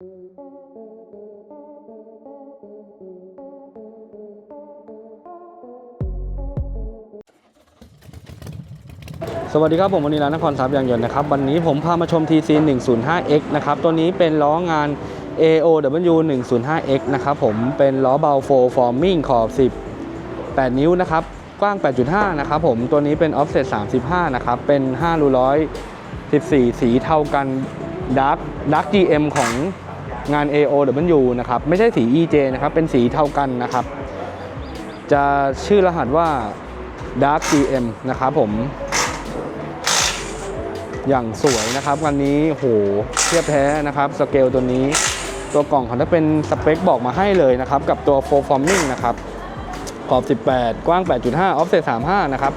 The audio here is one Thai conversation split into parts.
สวัสดีครับผมวันนี้ร้านนครทรัพย์ยางยนต์นะครับวันนี้ผมพามาชม TC 105X นะครับตัวนี้เป็นล้องาน AOW 105X นะครับผมเป็นล้อเบาโฟฟอร์มิ่งขอบ 10 8 นิ้วนะครับกว้าง 8.5 นะครับผมตัวนี้เป็น offset 35 นะครับ เป็น5รูร้อย14 สีเท่ากัน Dark Dark GM ของ งาน AOW นะครับไม่ใช่สี EJ นะครับเป็นสีเท่ากันนะครับ จะชื่อรหัสว่า Dark GM นะครับผม อย่างสวยนะครับวันนี้โหเทียบแท้นะครับสเกลตัวนี้ ตัวกล่องเขาจะเป็นสเปคบอกมาให้เลยนะครับ กับตัว f o r forming นะครับขอบ 18 กว้าง 8.5 offset 35 นะครับ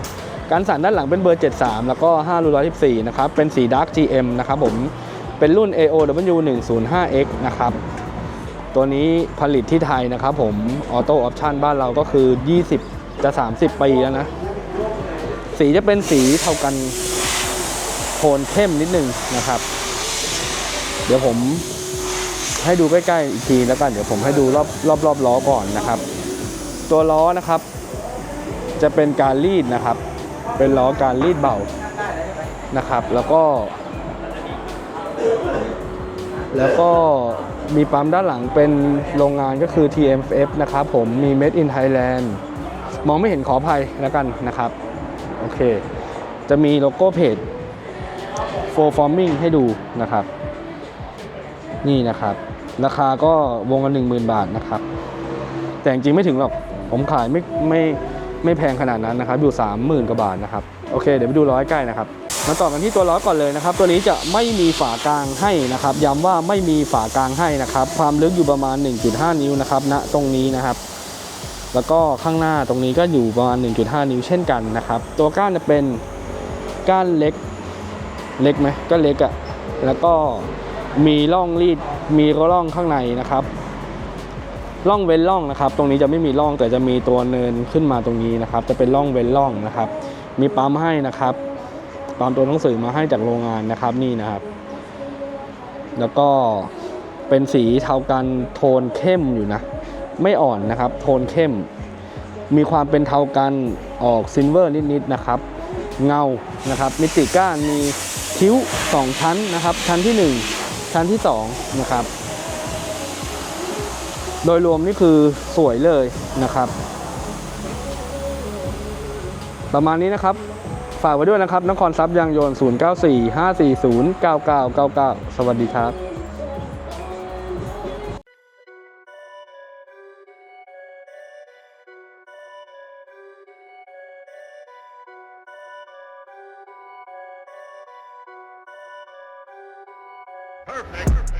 การสั่นด้านหลังเป็นเบอร์ 73 แล้วก็5รู114 นะครับ เป็นสี Dark GM นะครับผม เป็นรุ่น AOW 105X นะครับ ตัวนี้ผลิตที่ไทยนะครับผม ออโต้ออปชั่นบ้านเราก็คือ 20 จะ 30 ปีแล้วนะ สีจะเป็นสีเท่ากันโทนเข้มนิดนึงนะครับ เดี๋ยวผมให้ดูใกล้ๆอีกทีแล้วกัน เดี๋ยวผมให้ดูรอบรอบรอบล้อก่อนนะครับ ตัวล้อนะครับ จะเป็นการรีดนะครับ เป็นล้อการรีดเบานะครับ แล้วก็ แล้วก็มีปั๊มด้านหลังเป็นโรงงานก็คือ TMF นะครับผมมี Made in Thailand มองไม่เห็นขออภัยแล้วกันนะครับ โอเค จะมีโลโก้เพจโฟร์ฟอร์มิงให้ดูนะครับ นี่นะครับ ราคาก็วงละหนึ่งหมื่นบาทนะครับ แต่จริงไม่ถึงหรอกผมขายไม่ไม่ไม่แพงขนาดนั้นนะครับ อยู่สามหมื่นกว่าบาทนะครับ โอเค เดี๋ยวไปดูล้อยใกล้นะครับ มาต่อกันที่ตัวล้อก่อนเลยนะครับ ตัวนี้จะไม่มีฝากลางให้นะครับ ย้ำว่าไม่มีฝากลางให้นะครับ ความลึกอยู่ประมาณ 1.5 นิ้วนะครับณตรงนี้นะครับ แล้วก็ข้างหน้าตรงนี้ก็อยู่ประมาณ 1.5 นิ้วเช่นกันนะครับ ตัวก้านจะเป็นก้านเล็กเล็กไหมก็เล็กอะ่ะแล้วก็มีร่องรีดมีร่องข้างในนะครับร่องเว้นร่องนะครับ ตรงนี้จะไม่มีร่องแต่จะมีตัวเนินขึ้นมาตรงนี้นะครับ จะเป็นร่องเว้นร่องนะครับ มีปั๊มให้นะครับ ปั๊มตัวหนังสือมาให้จากโรงงานนะครับนี่นะครับ แล้วก็เป็นสีเทากันโทนเข้มอยู่นะ ไม่อ่อนนะครับ โทนเข้ม มีความเป็นเทากันออกซิลเวอร์นิดๆนะครับ เงานะครับมิติก้านมีคิ้ว 2 ชั้นนะครับ ชั้นที่ 1 ชั้นที่ 2 นะครับ โดยรวมนี่คือสวยเลยนะครับ ประมาณนี้นะครับ ฝากไว้ด้วยนะครับ นครทรัพย์ยางยนต์ 094 540 9999 สวัสดีครับ Perfect.